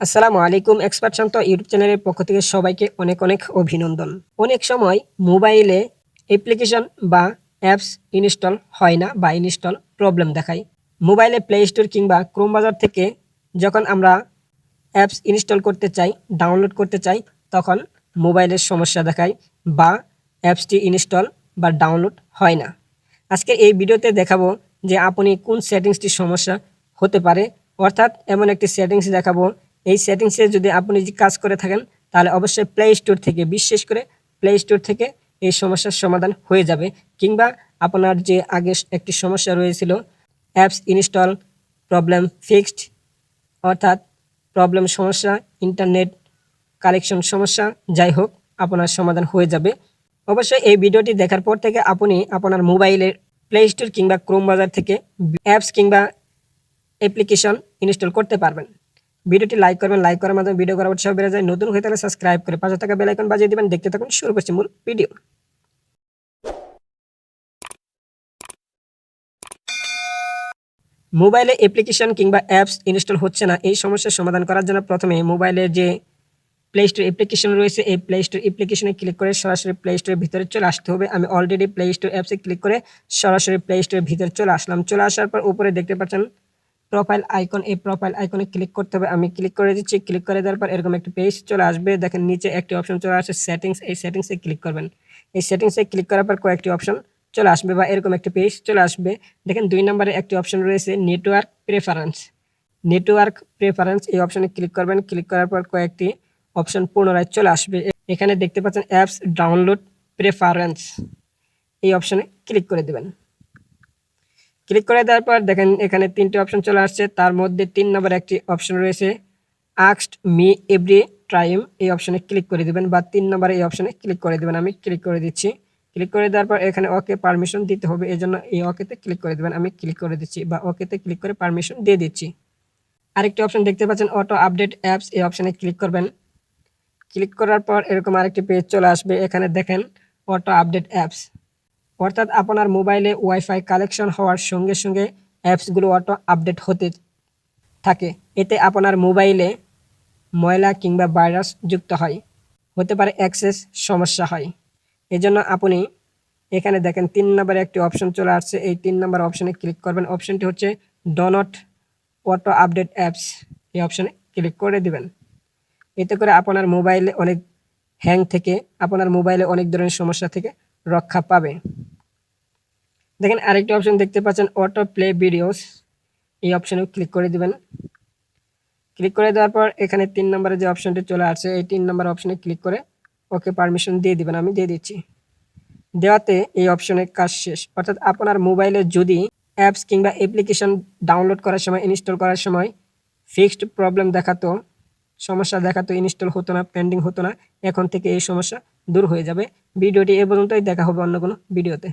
আসসালামু আলাইকুম, এক্সপার্ট শান্ত ইউটিউব চ্যানেলের পক্ষ থেকে সবাইকে অনেক অনেক অভিনন্দন। অনেক সময় মোবাইলে অ্যাপ্লিকেশন বা অ্যাপস ইনস্টল হয় না বা ইনস্টল প্রবলেম দেখায়। মোবাইলে প্লে স্টোর কিংবা ক্রোম বাজার থেকে যখন আমরা অ্যাপস ইনস্টল করতে চাই ডাউনলোড করতে চাই, তখন মোবাইলের সমস্যা দেখায় বা অ্যাপসটি ইনস্টল বা ডাউনলোড হয় না। আজকে এই ভিডিওতে দেখাবো যে আপনি কোন সেটিংসটি সমস্যা হতে পারে। অর্থাৎ এমন একটি সেটিংস দেখাবো এই সেটিংসে যদি আপনি কাজ করে থাকেন, তাহলে অবশ্যই প্লে স্টোর থেকে, বিশেষ করে প্লে স্টোর থেকে এই সমস্যার সমাধান হয়ে যাবে। কিংবা আপনার যে আগে একটি সমস্যা রয়েছিল অ্যাপস ইনস্টল প্রবলেম ফিক্সড অর্থাৎ প্রবলেম সমস্যা ইন্টারনেট কালেকশন সমস্যা, যাই হোক, আপনার সমাধান হয়ে যাবে। অবশ্যই এই ভিডিওটি দেখার পর থেকে আপনি আপনার মোবাইলের প্লে স্টোর কিংবা ক্রোম বাজার থেকে অ্যাপস কিংবা অ্যাপ্লিকেশন ইনস্টল করতে পারবেন। ভিডিওটি লাইক করবেন, লাইক করার মাধ্যমে ভিডিও করার উৎসাহ বেড়ে যায়। নতুন হয়ে থাকলে সাবস্ক্রাইব করে পাশে থাকা বেল আইকন বাজিয়ে দিবেন। দেখতে থাকুন, শুরু করছি মূল ভিডিও। মোবাইলে অ্যাপ্লিকেশন কিংবা অ্যাপস ইনস্টল হচ্ছে না, এই সমস্যার সমাধান করার জন্য প্রথমে মোবাইলে যে প্লে স্টোর অ্যাপ্লিকেশন রয়েছে, এই প্লে স্টোর অ্যাপ্লিকেশনে ক্লিক করে সরাসরি প্লে স্টোরের ভিতরে চলে আসতে হবে। আমি অলরেডি প্লে স্টোর অ্যাপসে ক্লিক করে সরাসরি প্লে স্টোরের ভিতরে চলে আসলাম। চলে আসার পর উপরে দেখতে পাচ্ছেন প্রোফাইল আইকন এই প্রোফাইল আইকনে ক্লিক করতে হবে। আমি ক্লিক করে দিচ্ছি ক্লিক করে দেওয়ার পর এরকম একটি পেজ চলে আসবে। দেখেন নিচে একটি অপশন চলে আসে সেটিংস এই সেটিংসে ক্লিক করবেন। এই সেটিংসে ক্লিক করার পর কয়েকটি অপশন চলে আসবে বা এরকম একটি পেজ চলে আসবে। দেখেন দুই নম্বরে একটি অপশন রয়েছে নেটওয়ার্ক প্রেফারেন্স নেটওয়ার্ক প্রেফারেন্স এই অপশনে ক্লিক করবেন। ক্লিক করার পর কয়েকটি অপশন পুনরায় চলে আসবে। এখানে দেখতে পাচ্ছেন অ্যাপস ডাউনলোড প্রেফারেন্স এই অপশনে ক্লিক করে দেবেন। ক্লিক করে দেওয়ার পর দেখেন এখানে তিনটে অপশন চলে আসছে। তার মধ্যে তিন নম্বর একটি অপশন রয়েছে। আক্সড মি এভরি টাইম এই অপশনে ক্লিক করে দেবেন বা তিন নম্বর এই অপশনে ক্লিক করে দেবেন। আমি ক্লিক করে দিচ্ছি। ক্লিক করে দেওয়ার পর এখানে ওকে পারমিশন দিতে হবে। এই জন্য এই ওকেতে ক্লিক করে দেবেন। আমি ক্লিক করে দিচ্ছি বা ওকেতে ক্লিক করে পারমিশন দিয়ে দিচ্ছি। আরেকটি অপশন দেখতে পাচ্ছেন অটো আপডেট অ্যাপস এই অপশনে ক্লিক করবেন। ক্লিক করার পর এরকম আরেকটি পেজ চলে আসবে। এখানে দেখেন অটো আপডেট অ্যাপস অর্থাৎ আপনার মোবাইলে ওয়াইফাই কালেকশন হওয়ার সঙ্গে সঙ্গে অ্যাপসগুলো অটো আপডেট হতে থাকে। এতে আপনার মোবাইলে ময়লা কিংবা ভাইরাস যুক্ত হয়। হতে পারে অ্যাক্সেস সমস্যা হয়। এজন্য আপনি এখানে দেখেন তিন নম্বরে একটি অপশন চলে আসছে। এই তিন নম্বর অপশনে ক্লিক করবেন। অপশনটি হচ্ছে ডনট অটো আপডেট অ্যাপস এই অপশনে ক্লিক করে দিবেন। এতে করে আপনার মোবাইলে অনেক হ্যাং থেকে, আপনার মোবাইলে অনেক ধরনের সমস্যা থেকে রক্ষা পাবে। দেখেন আরেকটি অপশন দেখতে পাচ্ছেন অটো প্লে ভিডিওস এই অপশনে ক্লিক করে দিবেন। ক্লিক করে দেওয়ার পর এখানে তিন নম্বরে যে অপশনটি চলে আসছে, এই তিন নম্বর অপশনে ক্লিক করে ওকে পারমিশন দিয়ে দিবেন, আমি দিয়ে দিচ্ছি। দেওয়াতে এই অপশনের কাজ শেষ। অর্থাৎ আপনার মোবাইলে যদি অ্যাপস কিংবা অ্যাপ্লিকেশন ডাউনলোড করার সময় ইনস্টল করার সময় ফিক্সড প্রবলেম দেখাতো, সমস্যা দেখাতো ইনস্টল হতো না পেন্ডিং হতো না, এখন থেকে এই সমস্যা দূর হয়ে যাবে। ভিডিওটি এ পর্যন্তই, দেখা হবে অন্য কোনো ভিডিওতে।